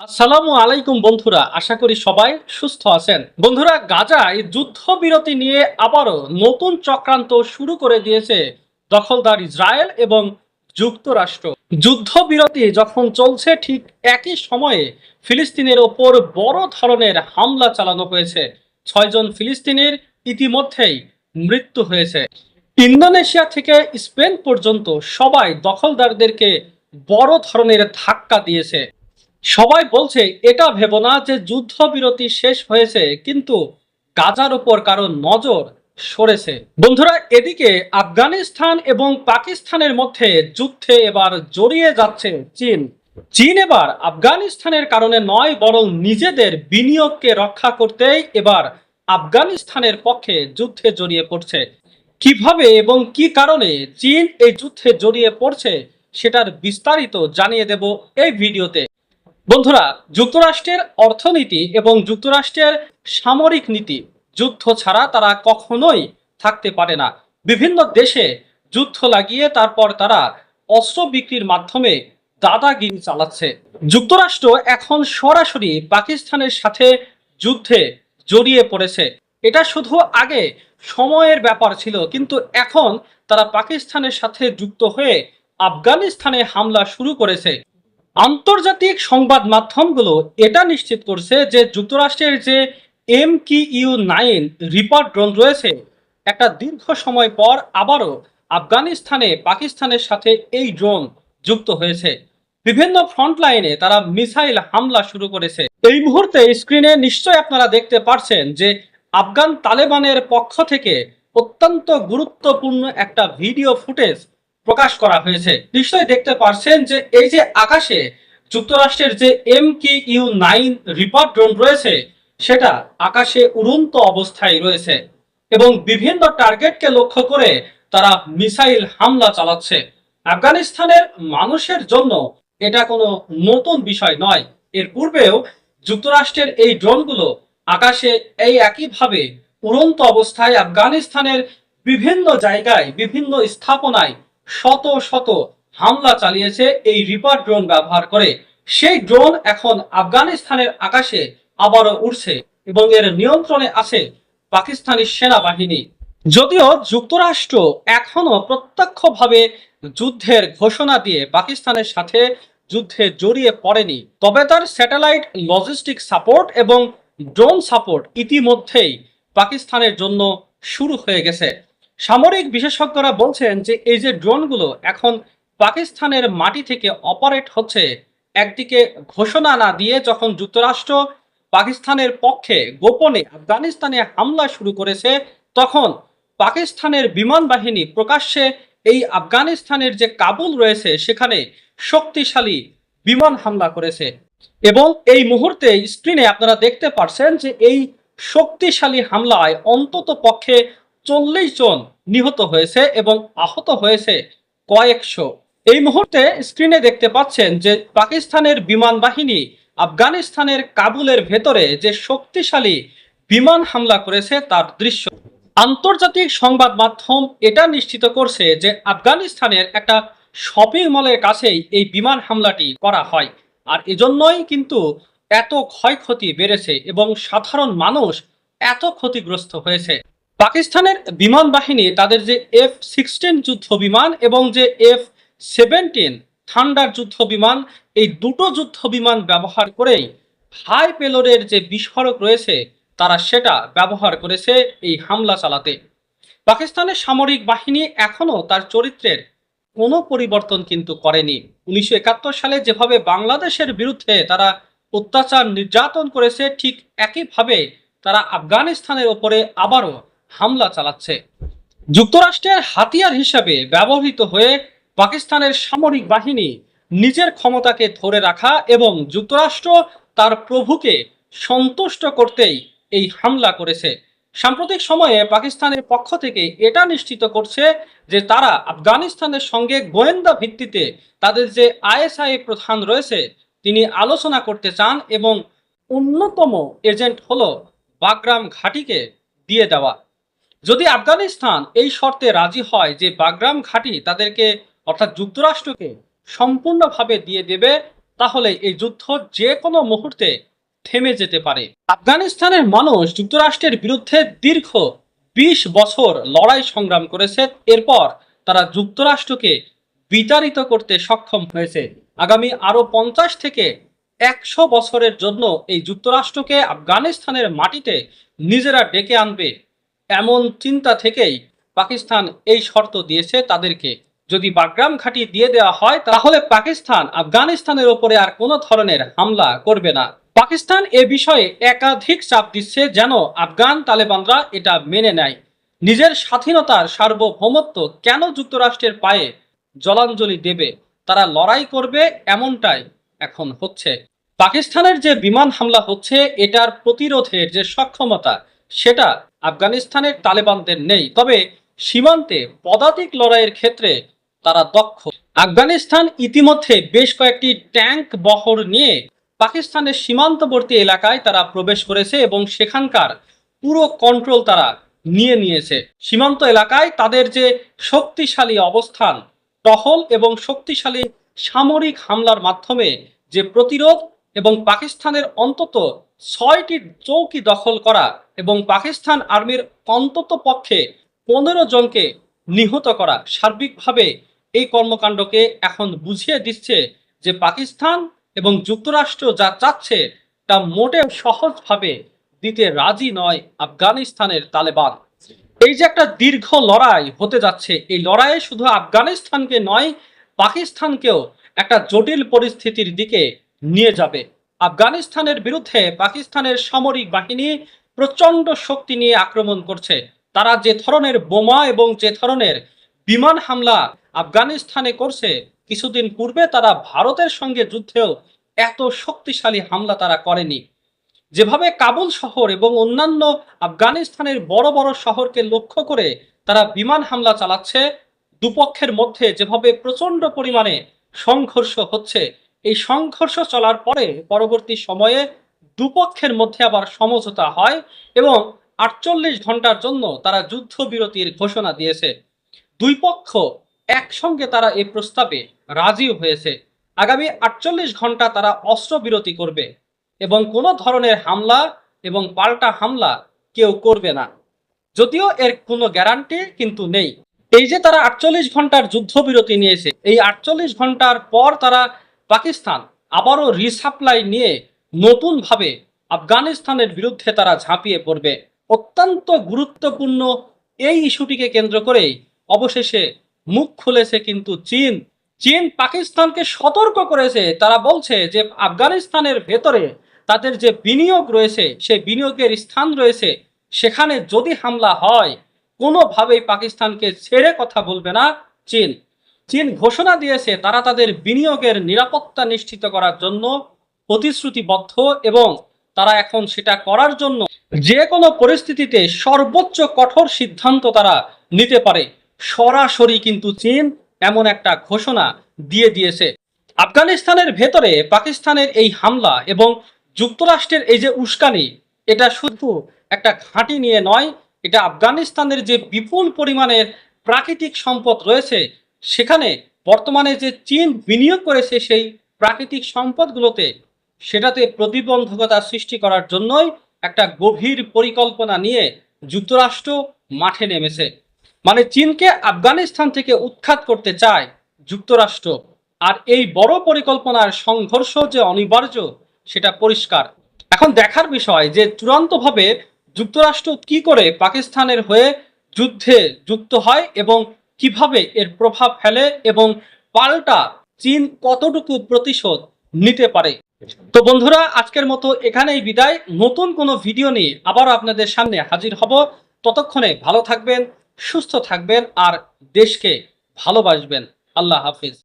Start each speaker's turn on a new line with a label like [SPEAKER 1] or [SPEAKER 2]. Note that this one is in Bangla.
[SPEAKER 1] আসসালামু আলাইকুম বন্ধুরা, আশা করি সবাই সুস্থ আছেন। বন্ধুরা, গাজায় যুদ্ধবিরতি নিয়ে আবারও নতুন চক্রান্ত শুরু করে দিয়েছে দখলদার ইসরায়েল এবং যুক্তরাষ্ট্র। যুদ্ধবিরতি যখন চলছে, ঠিক একই সময়ে ফিলিস্তিনের ওপর বড় ধরনের হামলা চালানো হয়েছে। ছয়জন ফিলিস্তিনের ইতিমধ্যেই মৃত্যু হয়েছে। ইন্দোনেশিয়া থেকে স্পেন পর্যন্ত সবাই দখলদারদেরকে বড় ধরনের ধাক্কা দিয়েছে। সবাই বলছে, এটা ভেবো না যে যুদ্ধবিরতি শেষ হয়েছে, কিন্তু গাজার উপর কারও নজর সরেছে। বন্ধুরা, এদিকে আফগানিস্তান এবং পাকিস্তানের মধ্যে যুদ্ধে এবার জড়িয়ে যাচ্ছে চীন। চীন এবার আফগানিস্তানের কারণে নয়, বরং নিজেদের বিনিয়োগকে রক্ষা করতেই এবার আফগানিস্তানের পক্ষে যুদ্ধে জড়িয়ে পড়ছে। কীভাবে এবং কি কারণে চীন এই যুদ্ধে জড়িয়ে পড়ছে, সেটার বিস্তারিত জানিয়ে দেব এই ভিডিওতে। বন্ধুরা, যুক্তরাষ্ট্রের অর্থনীতি এবং যুক্তরাষ্ট্রের সামরিক নীতি, যুদ্ধ ছাড়া তারা কখনোই থাকতে পারে না। বিভিন্ন দেশে যুদ্ধ লাগিয়ে তারপর তারা অস্ত্র বিক্রির মাধ্যমে দাদাগিরি চালাচ্ছে। যুক্তরাষ্ট্র এখন সরাসরি পাকিস্তানের সাথে যুদ্ধে জড়িয়ে পড়েছে। এটা শুধু আগে সময়ের ব্যাপার ছিল, কিন্তু এখন তারা পাকিস্তানের সাথে যুক্ত হয়ে আফগানিস্তানে হামলা শুরু করেছে। আন্তর্জাতিক সংবাদ মাধ্যমগুলো এটা নিশ্চিত করছে যে যুক্তরাষ্ট্রের যে এম কি ইউ নাইন রিপার ড্রোন রয়েছে, একটা দীর্ঘ সময় পর আবারও আফগানিস্তানে পাকিস্তানের সাথে এই ড্রোন যুক্ত হয়েছে। বিভিন্ন ফ্রন্ট লাইনে তারা মিসাইল হামলা শুরু করেছে। এই মুহূর্তে স্ক্রিনে নিশ্চয় আপনারা দেখতে পারছেন যে আফগান তালেবানের পক্ষ থেকে অত্যন্ত গুরুত্বপূর্ণ একটা ভিডিও ফুটেজ প্রকাশ করা হয়েছে। নিশ্চয়ই দেখতে পারছেন যে এই যে আকাশে যুক্তরাষ্ট্রের যে M Q nine Reaper drone রয়েছে, সেটা আকাশে উড়ন্ত অবস্থায় রয়েছে এবং বিভিন্ন টার্গেটকে লক্ষ্য করে তারা মিসাইল হামলা চালাচ্ছে। আফগানিস্তানের মানুষের জন্য এটা কোনো নতুন বিষয় নয়। এর পূর্বেও যুক্তরাষ্ট্রের এই ড্রোনগুলো আকাশে এই একইভাবে উড়ন্ত অবস্থায় আফগানিস্তানের বিভিন্ন জায়গায়, বিভিন্ন স্থাপনায় শত শত হামলা চালিয়েছে এই রিপার ড্রোন ব্যবহার করে। সেই ড্রোন এখন আফগানিস্তানের আকাশে আবারও উঠছে এবং এর নিয়ন্ত্রণে আছে পাকিস্তানি সেনাবাহিনী। যদিও যুক্তরাষ্ট্র এখনও প্রত্যক্ষভাবে যুদ্ধের ঘোষণা দিয়ে পাকিস্তানের সাথে যুদ্ধে জড়িয়ে পড়েনি, তবে তার স্যাটেলাইট লজিস্টিক সাপোর্ট এবং ড্রোন সাপোর্ট ইতিমধ্যেই পাকিস্তানের জন্য শুরু হয়ে গেছে। সামরিক বিশেষজ্ঞরা বলছেন যে এই যে ড্রোনগুলো এখন পাকিস্তানের মাটি থেকে অপারেট হচ্ছে, একদিকে ঘোষণা না দিয়ে যখন যুক্তরাষ্ট্র পাকিস্তানের পক্ষে গোপনে আফগানিস্তানে হামলা শুরু করেছে, তখন পাকিস্তানের বিমান বাহিনী প্রকাশ্যে এই আফগানিস্তানের যে কাবুল রয়েছে, সেখানে শক্তিশালী বিমান হামলা করেছে। এবং এই মুহূর্তে স্ক্রিনে আপনারা দেখতে পারছেন যে এই শক্তিশালী হামলায় অন্তত পক্ষে চল্লিশ জন নিহত হয়েছে এবং আহত হয়েছে কয়েকশো। এই মুহূর্তে স্ক্রিনে দেখতে পাচ্ছেন যে পাকিস্তানের বিমান বাহিনী আফগানিস্তানের কাবুলের ভেতরে যে শক্তিশালী বিমান হামলা করেছে তার দৃশ্য। আন্তর্জাতিক সংবাদ মাধ্যম এটা নিশ্চিত করছে যে আফগানিস্তানের একটা শপিং মলের কাছেই এই বিমান হামলাটি করা হয়। আর এজন্যই কিন্তু এত ক্ষয়ক্ষতি বেড়েছে এবং সাধারণ মানুষ এত ক্ষতিগ্রস্ত হয়েছে। পাকিস্তানের বিমান বাহিনী তাদের যে এফ সিক্সটিন যুদ্ধ বিমান এবং যে এফ সেভেন্টিন থান্ডার যুদ্ধ বিমান, এই দুটো যুদ্ধ বিমান ব্যবহার করেই হাই পেলোডের যে বিস্ফোরক রয়েছে, তারা সেটা ব্যবহার করেছে এই হামলা চালাতে। পাকিস্তানের সামরিক বাহিনী এখনও তার চরিত্রের কোনো পরিবর্তন কিন্তু করেনি। উনিশশো একাত্তর সালে যেভাবে বাংলাদেশের বিরুদ্ধে তারা অত্যাচার নির্যাতন করেছে, ঠিক একইভাবে তারা আফগানিস্তানের ওপরে আবারও হামলা চালাচ্ছে। যুক্তরাষ্ট্রের হাতিয়ার হিসাবে ব্যবহৃত হয়ে পাকিস্তানের সামরিক বাহিনী নিজের ক্ষমতাকে ধরে রাখা এবং যুক্তরাষ্ট্র তার প্রভুকে সন্তুষ্ট করতেই এই হামলা করেছে। সাম্প্রতিক সময়ে পাকিস্তানের পক্ষ থেকে এটা নিশ্চিত করছে যে তারা আফগানিস্তানের সঙ্গে গোয়েন্দা ভিত্তিতে তাদের যে আইএসআই প্রধান রয়েছে, তিনি আলোচনা করতে চান এবং অন্যতম এজেন্ট হলো বাগরাম ঘাটিকে দিয়ে দেওয়া। যদি আফগানিস্তান এই শর্তে রাজি হয় যে বাগরাম ঘাঁটি তাদেরকে, অর্থাৎ যুক্তরাষ্ট্রকে সম্পূর্ণভাবে দিয়ে দেবে, তাহলে এই যুদ্ধ যে কোনো মুহূর্তে থেমে যেতে পারে। আফগানিস্তানের মানুষ যুক্তরাষ্ট্রের বিরুদ্ধে দীর্ঘ বিশ বছর লড়াই সংগ্রাম করেছে, এরপর তারা যুক্তরাষ্ট্রকে বিতাড়িত করতে সক্ষম হয়েছে। আগামী আরও পঞ্চাশ থেকে একশো বছরের জন্য এই যুক্তরাষ্ট্রকে আফগানিস্তানের মাটিতে নিজেরা ডেকে আনবে। এমন চিন্তা থেকেই পাকিস্তান এই শর্ত দিয়েছে তাদেরকে। যদি বাগরাম ঘাঁটি দিয়ে দেওয়া হয়, তাহলে পাকিস্তান আফগানিস্তানের ওপরে আর কোনো ধরনের হামলা করবে না। পাকিস্তান এ বিষয়ে একাধিক চাপ দিচ্ছে যেন আফগান তালেবানরা এটা মেনে নেয়। নিজের স্বাধীনতার সার্বভৌমত্ব কেন যুক্তরাষ্ট্রের পায়ে জলাঞ্জলি দেবে? তারা লড়াই করবে এমনটাই এখন হচ্ছে। পাকিস্তানের যে বিমান হামলা হচ্ছে, এটার প্রতিরোধের যে সক্ষমতা, সেটা আফগানিস্তানের তালেবানদের নেই। তবে সীমান্তে পদাতিক লড়াইয়ের ক্ষেত্রে তারা দক্ষ। আফগানিস্তান ইতিমধ্যে বেশ কয়েকটি ট্যাঙ্ক বহর নিয়ে পাকিস্তানের সীমান্তবর্তী এলাকায় তারা প্রবেশ করেছে এবং সেখানকার পুরো কন্ট্রোল তারা নিয়ে নিয়েছে। সীমান্ত এলাকায় তাদের যে শক্তিশালী অবস্থান, টহল এবং শক্তিশালী সামরিক হামলার মাধ্যমে যে প্রতিরোধ এবং পাকিস্তানের অন্তত ছয়টি চৌকি দখল করা এবং পাকিস্তান আর্মির অন্তত পক্ষে পনেরো জনকে নিহত করা সার্বিকভাবে এই কর্মকাণ্ডকে এখন বুঝিয়ে দিচ্ছে যে পাকিস্তান এবং যুক্তরাষ্ট্র যা চাচ্ছে তা মোটেও সহজভাবে দিতে রাজি নয় আফগানিস্তানের তালেবান। এই যে একটা দীর্ঘ লড়াই হতে যাচ্ছে, এই লড়াইয়ে শুধু আফগানিস্তানকে নয়, পাকিস্তানকেও একটা জটিল পরিস্থিতির দিকে নিয়ে যাবে। আফগানিস্তানের বিরুদ্ধে পাকিস্তানের সামরিক বাহিনী প্রচণ্ড শক্তি নিয়ে আক্রমণ করছে। তারা যে ধরনের বোমা এবং যে ধরনের বিমান হামলা আফগানিস্তানে করছে, কিছুদিন পূর্বে তারা ভারতের সঙ্গে যুদ্ধেও এত শক্তিশালী হামলা তারা করেনি। যেভাবে কাবুল শহর এবং অন্যান্য আফগানিস্তানের বড় বড় শহরকে লক্ষ্য করে তারা বিমান হামলা চালাচ্ছে, দুপক্ষের মধ্যে যেভাবে প্রচণ্ড পরিমাণে সংঘর্ষ হচ্ছে এই সংঘর্ষ চলার পরে পরবর্তী সময়ে দুপক্ষের মধ্যে আবার সমঝোতা হয় এবং আটচল্লিশ ঘণ্টার জন্য তারা যুদ্ধবিরতির ঘোষণা দিয়েছে। দুই পক্ষ একসঙ্গে তারা এই প্রস্তাবে রাজি হয়েছে। আগামী আটচল্লিশ ঘণ্টা তারা অস্ত্রবিরতি করবে এবং কোনো ধরনের হামলা এবং পাল্টা হামলা কেউ করবে না। যদিও এর কোনো গ্যারান্টি কিন্তু নেই। এই যে তারা আটচল্লিশ ঘণ্টার যুদ্ধবিরতি নিয়েছে, এই আটচল্লিশ ঘণ্টার পর তারা পাকিস্তান আবারও রিসাপ্লাই নিয়ে নতুনভাবে আফগানিস্তানের বিরুদ্ধে তারা ঝাঁপিয়ে পড়বে। অত্যন্ত গুরুত্বপূর্ণ এই ইস্যুটিকে কেন্দ্র করেই অবশেষে মুখ খুলেছে কিন্তু চীন। চীন পাকিস্তানকে সতর্ক করেছে। তারা বলছে যে আফগানিস্তানের ভেতরে তাদের যে বিনিয়োগ রয়েছে, সেই বিনিয়োগের স্থান রয়েছে। সেখানে যদি হামলা হয়, কোনোভাবেই পাকিস্তানকে ছেড়ে কথা বলবে না চীন। চীন ঘোষণা দিয়েছে তারা তাদের বিনিয়োগের নিরাপত্তা নিশ্চিত করার জন্য প্রতিশ্রুতিবদ্ধ এবং তারা এখন সেটা করার জন্য যে কোনো পরিস্থিতিতে সর্বোচ্চ কঠোর সিদ্ধান্ত তারা নিতে পারে। সরাসরি কিন্তু চীন এমন একটা ঘোষণা দিয়ে দিয়েছে। আফগানিস্তানের ভেতরে পাকিস্তানের এই হামলা এবং যুক্তরাষ্ট্রের এই যে উস্কানি, এটা শুধু একটা ঘাঁটি নিয়ে নয়, এটা আফগানিস্তানের যে বিপুল পরিমাণের প্রাকৃতিক সম্পদ রয়েছে সেখানে বর্তমানে যে চীন বিনিয়োগ করেছে সেই প্রাকৃতিক সম্পদগুলোতে, সেটাতে প্রতিবন্ধকতা সৃষ্টি করার জন্যই একটা গভীর পরিকল্পনা নিয়ে যুক্তরাষ্ট্র মাঠে নেমেছে। মানে চীনকে আফগানিস্তান থেকে উৎখাত করতে চায় যুক্তরাষ্ট্র। আর এই বড় পরিকল্পনার সংঘর্ষ যে অনিবার্য, সেটা পরিষ্কার। এখন দেখার বিষয় যে চূড়ান্তভাবে যুক্তরাষ্ট্র কি করে পাকিস্তানের হয়ে যুদ্ধে যুক্ত হয় এবং কীভাবে এর প্রভাব ফেলে এবং পাল্টা চীন কতটুকু প্রতিশোধ নিতে পারে? তো বন্ধুরা, আজকের মতো এখানেই বিদায়। নতুন কোনো ভিডিও নিয়ে আবার আপনাদের সামনে হাজির হব। ততক্ষণে ভালো থাকবেন, সুস্থ থাকবেন আর দেশকে ভালোবাসবেন। আল্লাহ হাফিজ।